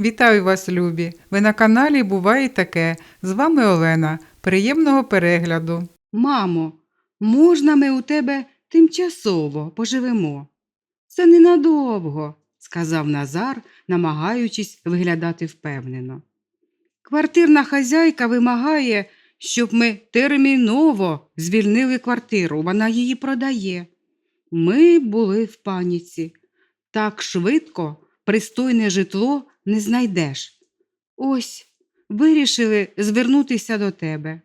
Вітаю вас, любі! Ви на каналі Буває таке. З вами Олена. Приємного перегляду. Мамо, можна ми у тебе тимчасово поживемо? Це ненадовго, сказав Назар, намагаючись виглядати впевнено. Квартирна хазяйка вимагає, щоб ми терміново звільнили квартиру, вона її продає. Ми були в паніці. Так швидко пристойне житло не знайдеш. Ось вирішили звернутися до тебе.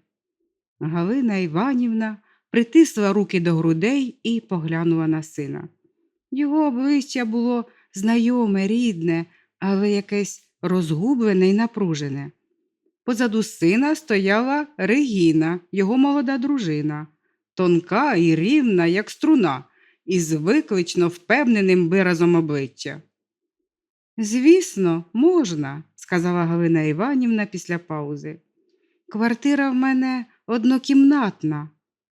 Галина Іванівна притисла руки до грудей і поглянула на сина. Його обличчя було знайоме, рідне, але якесь розгублене і напружене. Позаду сина стояла Регіна, його молода дружина, тонка і рівна, як струна, із виклично впевненим виразом обличчя. Звісно, можна, сказала Галина Іванівна після паузи. Квартира в мене однокімнатна,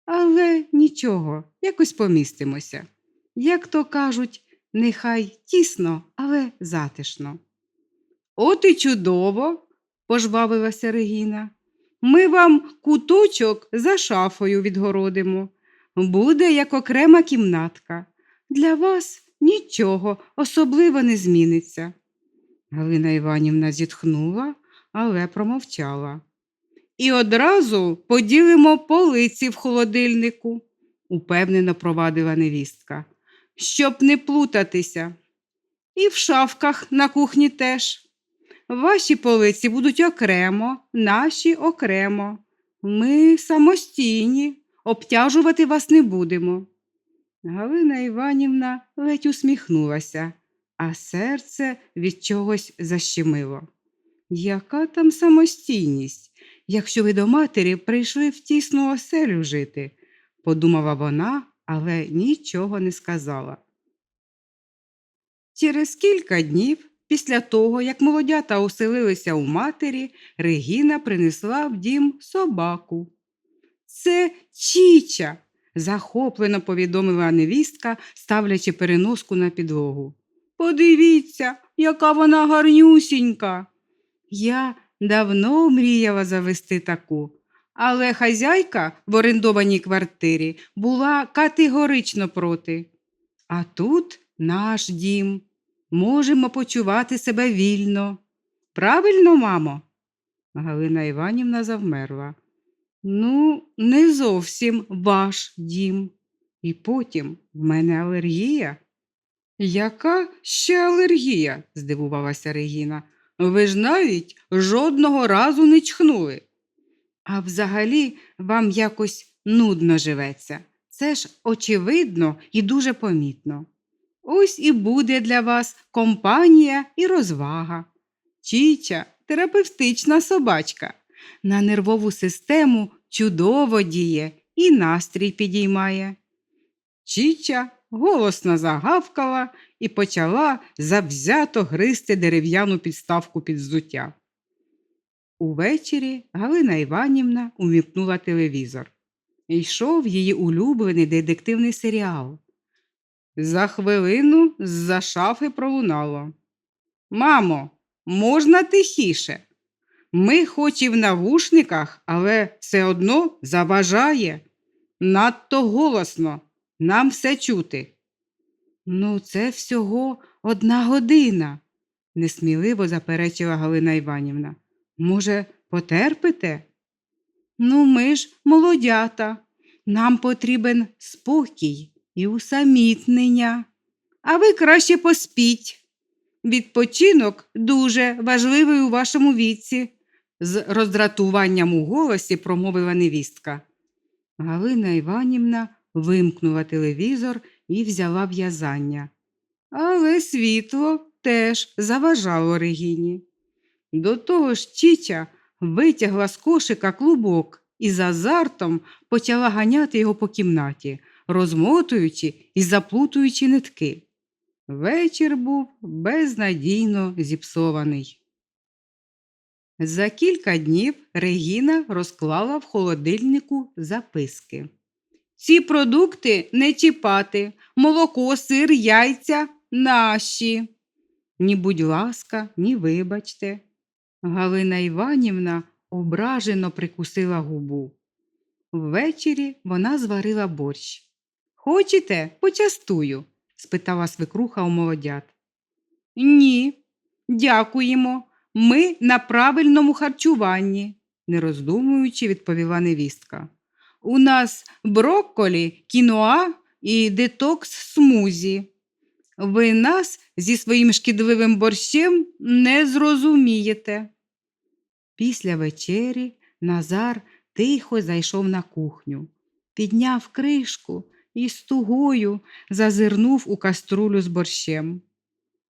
але нічого, якось помістимося. Як то кажуть, нехай тісно, але затишно. От і чудово, пожвавилася Регіна. Ми вам куточок за шафою відгородимо. Буде як окрема кімнатка. Для вас нічого особливо не зміниться. Галина Іванівна зітхнула, але промовчала. І одразу поділимо полиці в холодильнику, упевнено провадила невістка, щоб не плутатися. І в шафках на кухні теж. Ваші полиці будуть окремо, наші окремо. Ми самостійні, обтяжувати вас не будемо. Галина Іванівна ледь усміхнулася, а серце від чогось защемило. Яка там самостійність, якщо ви до матері прийшли в тісну оселю жити, подумала вона, але нічого не сказала. Через кілька днів, після того, як молодята оселилися у матері, Регіна принесла в дім собаку. Це Чіча, захоплено повідомила невістка, ставлячи переноску на підлогу. Подивіться, яка вона гарнюсінька. Я давно мріяла завести таку, але хазяйка в орендованій квартирі була категорично проти. А тут наш дім. Можемо почувати себе вільно. Правильно, мамо? Галина Іванівна завмерла. Ну, не зовсім ваш дім. І потім в мене алергія. Яка ще алергія? здивувалася Регіна. Ви ж навіть жодного разу не чхнули. А взагалі вам якось нудно живеться. Це ж очевидно і дуже помітно. Ось і буде для вас компанія і розвага. Чіча терапевтична собачка. На нервову систему чудово діє і настрій підіймає. Чіча голосно загавкала і почала завзято гризти дерев'яну підставку під взуття. Увечері Галина Іванівна уміпнула телевізор. Йшов її улюблений детективний серіал. За хвилину з-за шафи пролунало. Мамо, можна тихіше? Ми хоч і в навушниках, але все одно заважає. Надто голосно, нам все чути. Ну, це всього одна година, несміливо заперечила Галина Іванівна. Може, потерпите? Ну, ми ж молодята, нам потрібен спокій і усамітнення. А ви краще поспіть. Відпочинок дуже важливий у вашому віці, з роздратуванням у голосі промовила невістка. Галина Іванівна вимкнула телевізор і взяла в'язання. Але світло теж заважало Регіні. До того ж Чіча витягла з кошика клубок і з азартом почала ганяти його по кімнаті, розмотуючи і заплутуючи нитки. Вечір був безнадійно зіпсований. За кілька днів Регіна розклала в холодильнику записки. Ці продукти не чіпати, молоко, сир, яйця наші. ні будь ласка, ні вибачте. Галина Іванівна ображено прикусила губу. Ввечері вона зварила борщ. Хочете, почастую? спитала свекруха у молодят. Ні, дякуємо. Ми на правильному харчуванні, не роздумуючи, відповіла невістка. У нас брокколі, кіноа і детокс смузі. Ви нас зі своїм шкідливим борщем не зрозумієте. Після вечері Назар тихо зайшов на кухню, підняв кришку і з тугою зазирнув у каструлю з борщем.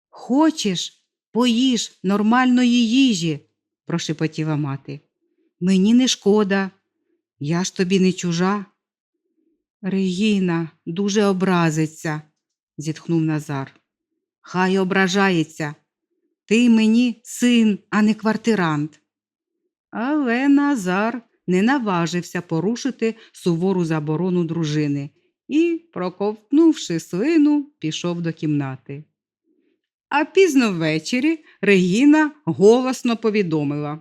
Хочеш, поїж нормальної їжі, прошепотіла мати. Мені не шкода, я ж тобі не чужа. Регіна дуже образиться, зітхнув Назар. Хай ображається. Ти мені син, а не квартирант. Але Назар не наважився порушити сувору заборону дружини і, проковтнувши слину, пішов до кімнати. А пізно ввечері Регіна голосно повідомила.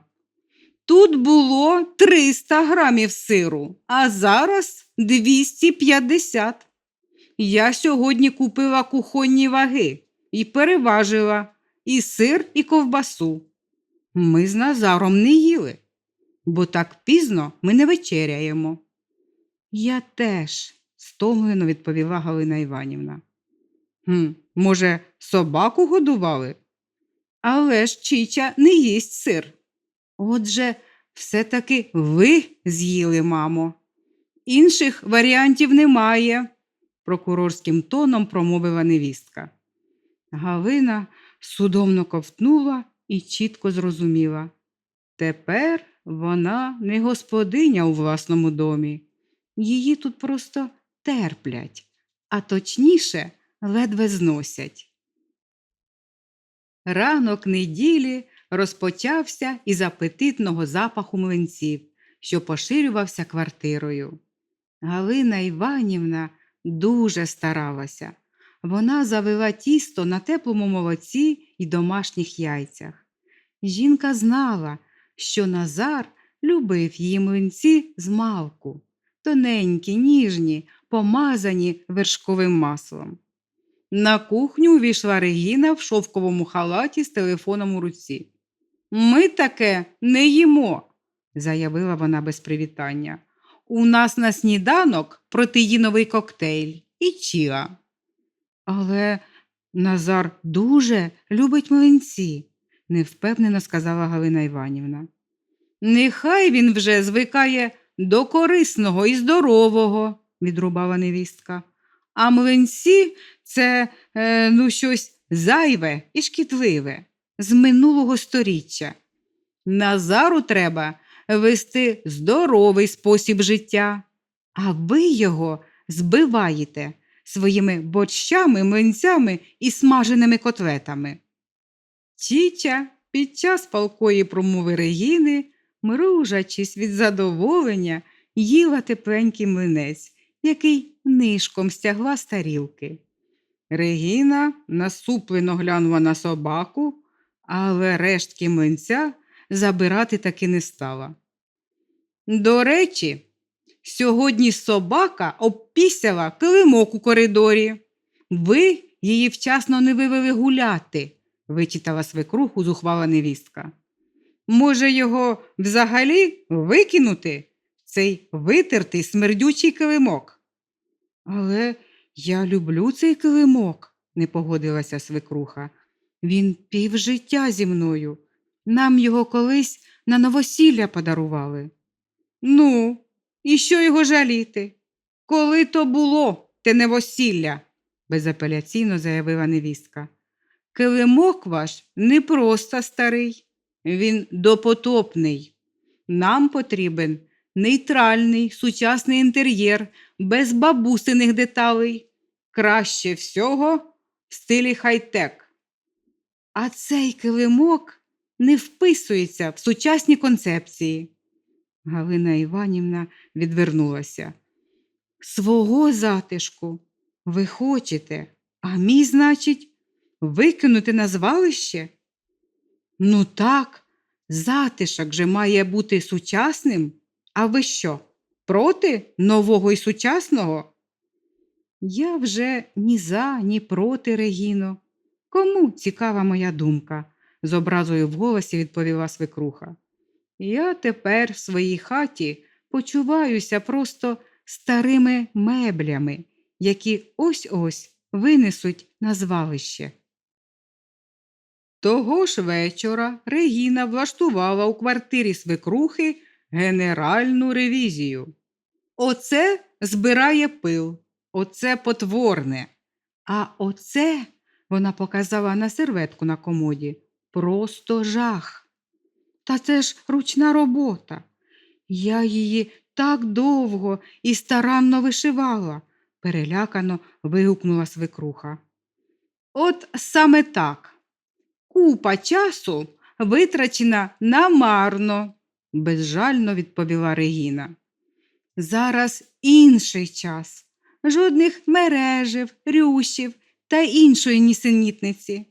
Тут було 300 грамів сиру, а зараз 250. Я сьогодні купила кухонні ваги і переважила і сир, і ковбасу. Ми з Назаром не їли, бо так пізно ми не вечеряємо. Я теж, стомлено відповіла Галина Іванівна. «Хм, може, собаку годували? Але ж Чіча не їсть сир. Отже, все-таки ви з'їли, мамо. Інших варіантів немає, прокурорським тоном промовила невістка. Галина судомно ковтнула і чітко зрозуміла. Тепер вона не господиня у власному домі. Її тут просто терплять, а точніше ледве зносять. Ранок неділі розпочався із апетитного запаху млинців, що поширювався квартирою. Галина Іванівна дуже старалася. Вона завела тісто на теплому молоці і домашніх яйцях. Жінка знала, що Назар любив її млинці з малку, тоненькі, ніжні, помазані вершковим маслом. На кухню увійшла Регіна в шовковому халаті з телефоном у руці. Ми таке не їмо, заявила вона без привітання. У нас на сніданок протеїновий коктейль і чіа. Але Назар дуже любить млинці, невпевнено сказала Галина Іванівна. Нехай він вже звикає до корисного і здорового, відрубала невістка. А млинці це е, ну, щось зайве і шкідливе з минулого сторіччя. Назару треба вести здоровий спосіб життя, а ви його збиваєте своїми борщами, млинцями і смаженими котлетами. Чіча під час палкої промови Регіни, мружачись від задоволення, їла тепленький млинець, який нишком стягла з тарілки. Регіна насуплено глянула на собаку, але рештки млинця забирати таки не стала. До речі, сьогодні собака обпісяла килимок у коридорі. Ви її вчасно не вивели гуляти, вичитала свекруху зухвала невістка. Може, його взагалі викинути, цей витертий смердючий килимок? Але я люблю цей килимок, не погодилася свекруха. Він півжиття зі мною. Нам його колись на новосілля подарували. Ну, і що його жаліти? Коли то було те новосілля, безапеляційно заявила невістка. Килимок ваш не просто старий, він допотопний. Нам потрібен нейтральний сучасний інтер'єр без бабусиних деталей. Краще всього в стилі хай-тек. А цей килимок не вписується в сучасні концепції. Галина Іванівна відвернулася. Свого затишку ви хочете, а мій, значить, викинути на звалище? Ну так, затишок же має бути сучасним. А ви що, проти нового і сучасного? Я вже ні за, ні проти, Регіно. Кому цікава моя думка? з образою в голосі відповіла свекруха. Я тепер в своїй хаті почуваюся просто старими меблями, які ось ось винесуть на звалище. Того ж вечора Регіна влаштувала у квартирі свекрухи генеральну ревізію. Оце збирає пил, оце потворне. А оце, вона показала на серветку на комоді, просто жах. Та це ж ручна робота. Я її так довго і старанно вишивала, перелякано вигукнула свекруха. От саме так. Купа часу витрачена намарно, безжально відповіла Регіна. Зараз інший час. Жодних мережів, рющів та іншої нісенітниці.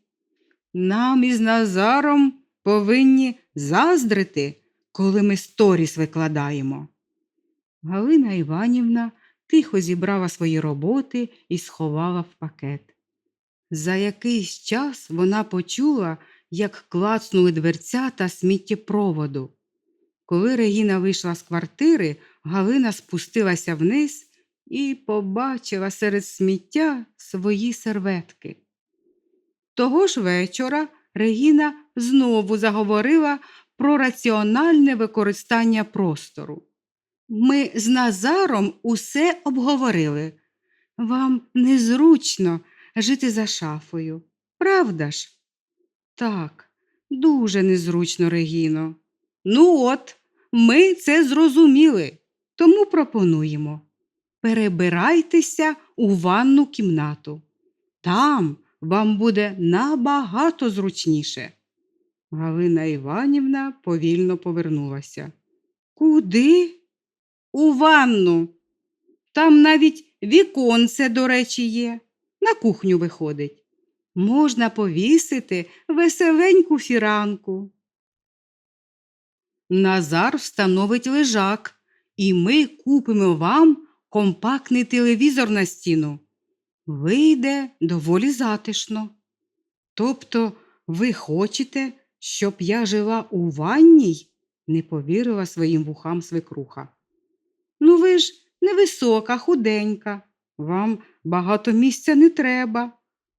Нам із Назаром повинні заздрити, коли ми сторіс викладаємо. Галина Іванівна тихо зібрала свої роботи і сховала в пакет. За якийсь час вона почула, як клацнули дверцята сміттєпроводу. Коли Регіна вийшла з квартири, Галина спустилася вниз і побачила серед сміття свої серветки. Того ж вечора Регіна знову заговорила про раціональне використання простору. Ми з Назаром усе обговорили. Вам незручно жити за шафою, правда ж? Так, дуже незручно, Регіно. Ну от, ми це зрозуміли, тому пропонуємо. Перебирайтеся у ванну кімнату. Там вам буде набагато зручніше. Галина Іванівна повільно повернулася. Куди? У ванну. Там навіть віконце, до речі, є. На кухню виходить. Можна повісити веселеньку фіранку. Назар встановить лежак, і ми купимо вам компактний телевізор на стіну. Вийде доволі затишно. Тобто ви хочете, щоб я жила у ванній? не повірила своїм вухам свекруха. Ну, ви ж невисока, худенька, вам багато місця не треба,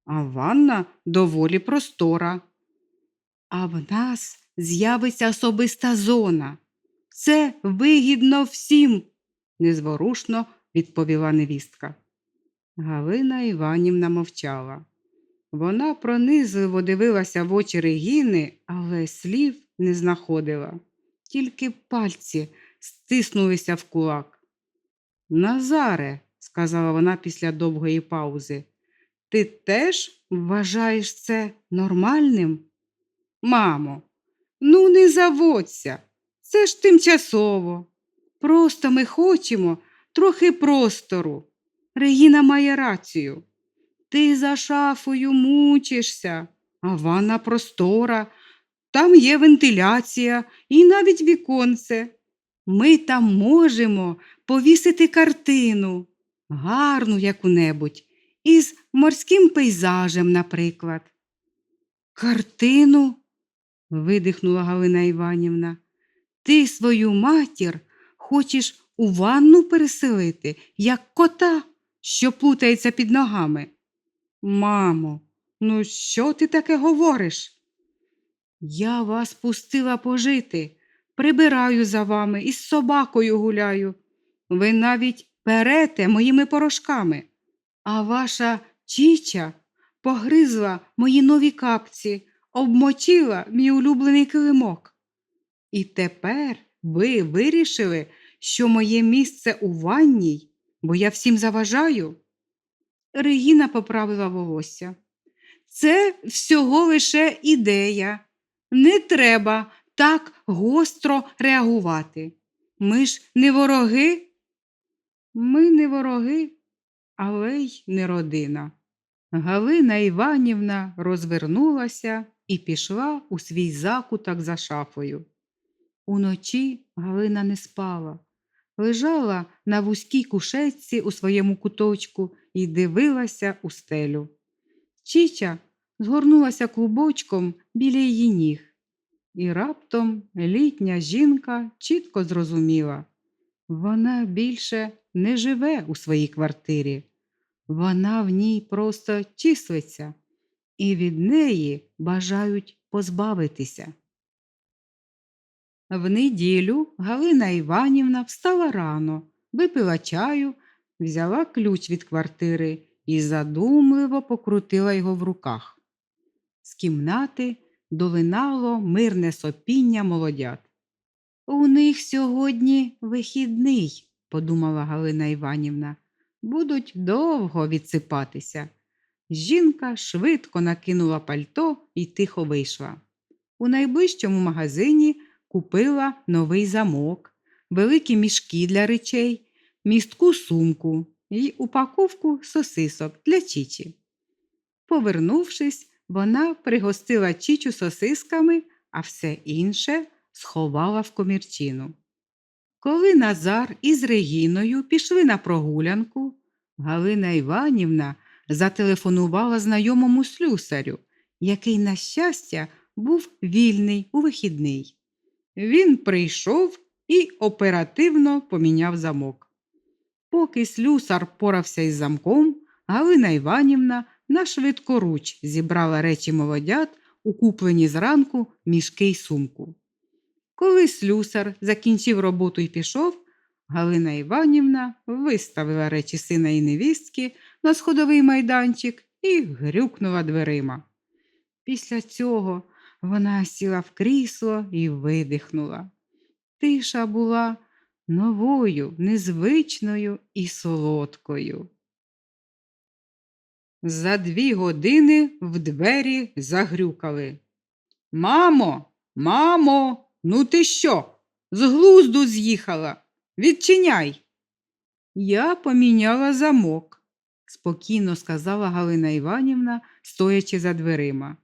а ванна доволі простора. А в нас з'явиться особиста зона. Це вигідно всім, незворушно відповіла невістка. Галина Іванівна мовчала. Вона пронизливо дивилася в очі Регіни, але слів не знаходила. Тільки пальці стиснулися в кулак. Назаре, сказала вона після довгої паузи, ти теж вважаєш це нормальним? Мамо, ну не заводься, це ж тимчасово. Просто ми хочемо трохи простору. Регіна має рацію. Ти за шафою мучишся, а ванна простора, там є вентиляція і навіть віконце. Ми там можемо повісити картину, гарну яку-небудь, із морським пейзажем, наприклад. Картину? Видихнула Галина Іванівна. Ти свою матір хочеш у ванну переселити, як кота, що плутається під ногами. Мамо, ну що ти таке говориш? Я вас пустила пожити, прибираю за вами і з собакою гуляю. Ви навіть перете моїми порошками, а ваша чіча погризла мої нові капці, обмочила мій улюблений килимок. І тепер ви вирішили, що моє місце у ванній, бо я всім заважаю. Регіна поправила волосся. Це всього лише ідея. Не треба так гостро реагувати. Ми ж не вороги. Ми не вороги, але й не родина, Галина Іванівна розвернулася і пішла у свій закуток за шафою. Уночі Галина не спала, лежала на вузькій кушетці у своєму куточку і дивилася у стелю. Чіча згорнулася клубочком біля її ніг, і раптом літня жінка чітко зрозуміла вона більше не живе у своїй квартирі, вона в ній просто числиться, і від неї бажають позбавитися. В неділю Галина Іванівна встала рано, випила чаю, взяла ключ від квартири і задумливо покрутила його в руках. З кімнати долинало мирне сопіння молодят. У них сьогодні вихідний, подумала Галина Іванівна. Будуть довго відсипатися. Жінка швидко накинула пальто і тихо вийшла. У найближчому магазині купила новий замок, великі мішки для речей, містку сумку і упаковку сосисок для Чічі. Повернувшись, вона пригостила Чічу сосисками, а все інше сховала в комірчину. Коли Назар із Регіною пішли на прогулянку, Галина Іванівна зателефонувала знайомому слюсарю, який, на щастя, був вільний у вихідний. Він прийшов і оперативно поміняв замок. Поки слюсар порався із замком, Галина Іванівна на швидкоруч зібрала речі молодят у куплені зранку мішки й сумку. Коли слюсар закінчив роботу і пішов, Галина Іванівна виставила речі сина і невістки на сходовий майданчик і грюкнула дверима. Після цього вона сіла в крісло і видихнула. Тиша була новою, незвичною і солодкою. За дві години в двері загрюкали. Мамо, мамо, ну ти що? З глузду з'їхала. Відчиняй. Я поміняла замок, спокійно сказала Галина Іванівна, стоячи за дверима.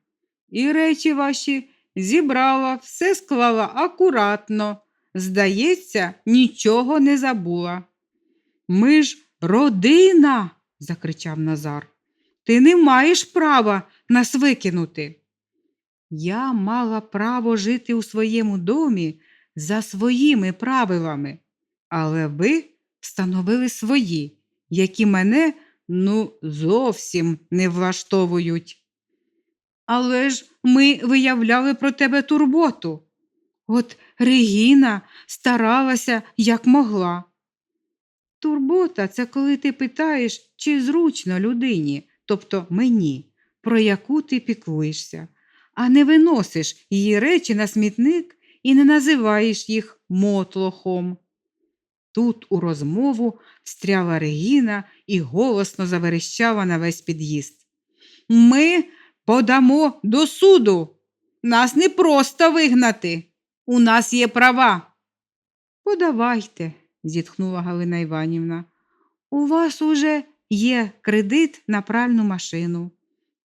І речі ваші зібрала, все склала акуратно. Здається, нічого не забула. Ми ж родина, закричав Назар. Ти не маєш права нас викинути. Я мала право жити у своєму домі за своїми правилами, але ви встановили свої, які мене ну зовсім не влаштовують. Але ж ми виявляли про тебе турботу. От Регіна старалася як могла. Турбота це коли ти питаєш, чи зручно людині, тобто мені, про яку ти піклуєшся, а не виносиш її речі на смітник і не називаєш їх мотлохом. Тут у розмову встряла Регіна і голосно заверещала на весь під'їзд. Ми подамо до суду. Нас не просто вигнати. У нас є права. Подавайте, зітхнула Галина Іванівна. У вас уже є кредит на пральну машину.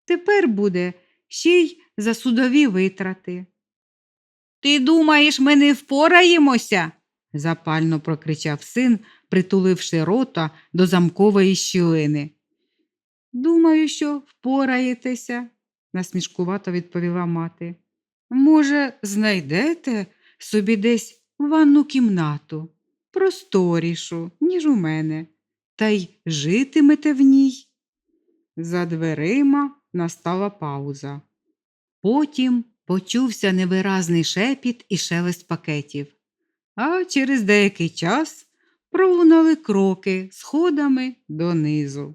Тепер буде ще й за судові витрати. Ти думаєш, ми не впораємося? Запально прокричав син, притуливши рота до замкової щілини. Думаю, що впораєтеся, насмішкувато відповіла мати. Може, знайдете собі десь ванну кімнату, просторішу, ніж у мене, та й житимете в ній. За дверима настала пауза. Потім почувся невиразний шепіт і шелест пакетів, а через деякий час пролунали кроки сходами донизу.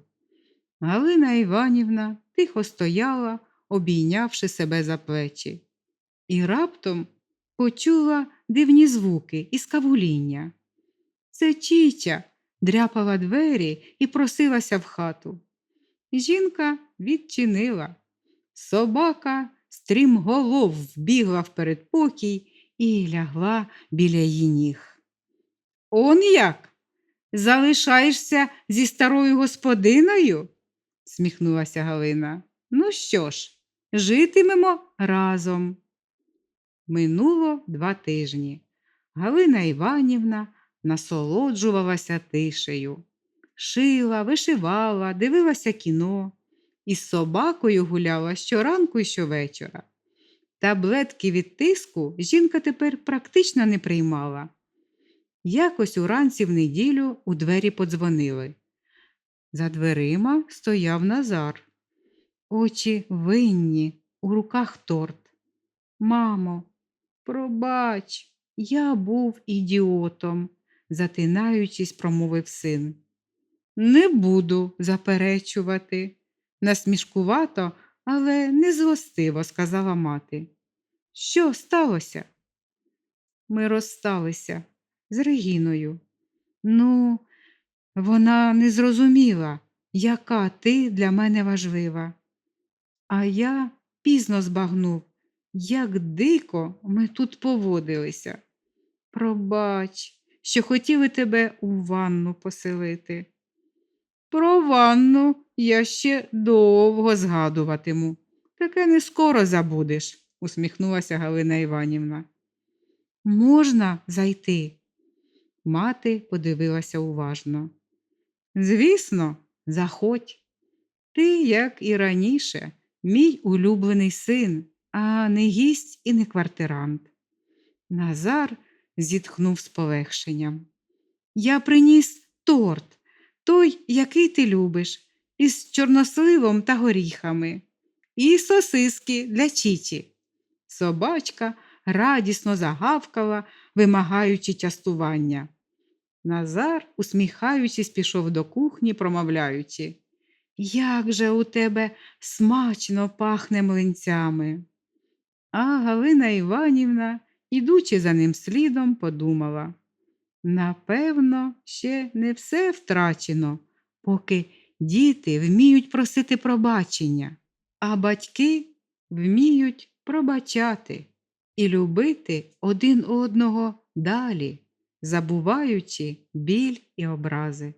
Галина Іванівна тихо стояла, обійнявши себе за плечі, і раптом почула дивні звуки і скавуління. Це Чіча дряпала двері і просилася в хату. Жінка відчинила. Собака стрімголов вбігла в передпокій і лягла біля її ніг. Он як? Залишаєшся зі старою господиною? сміхнулася Галина. Ну що ж, житимемо разом. Минуло два тижні. Галина Іванівна насолоджувалася тишею. Шила, вишивала, дивилася кіно. Із собакою гуляла щоранку і щовечора. Таблетки від тиску жінка тепер практично не приймала. Якось уранці в неділю у двері подзвонили. За дверима стояв Назар. Очі винні, у руках торт. Мамо, пробач, я був ідіотом, затинаючись, промовив син. Не буду заперечувати, насмішкувато, але не злостиво, сказала мати. Що сталося? Ми розсталися з Регіною. Ну, вона не зрозуміла, яка ти для мене важлива. А я пізно збагнув, як дико ми тут поводилися. Пробач, що хотіли тебе у ванну поселити. Про ванну я ще довго згадуватиму. Таке не скоро забудеш, усміхнулася Галина Іванівна. Можна зайти? Мати подивилася уважно. Звісно, заходь. Ти, як і раніше, мій улюблений син, а не гість і не квартирант. Назар зітхнув з полегшенням. Я приніс торт, той, який ти любиш, із чорносливом та горіхами, і сосиски для чічі. Собачка радісно загавкала, вимагаючи частування. Назар, усміхаючись, пішов до кухні, промовляючи. Як же у тебе смачно пахне млинцями. А Галина Іванівна, ідучи за ним слідом, подумала. Напевно, ще не все втрачено, поки діти вміють просити пробачення, а батьки вміють пробачати і любити один одного далі, забуваючи біль і образи.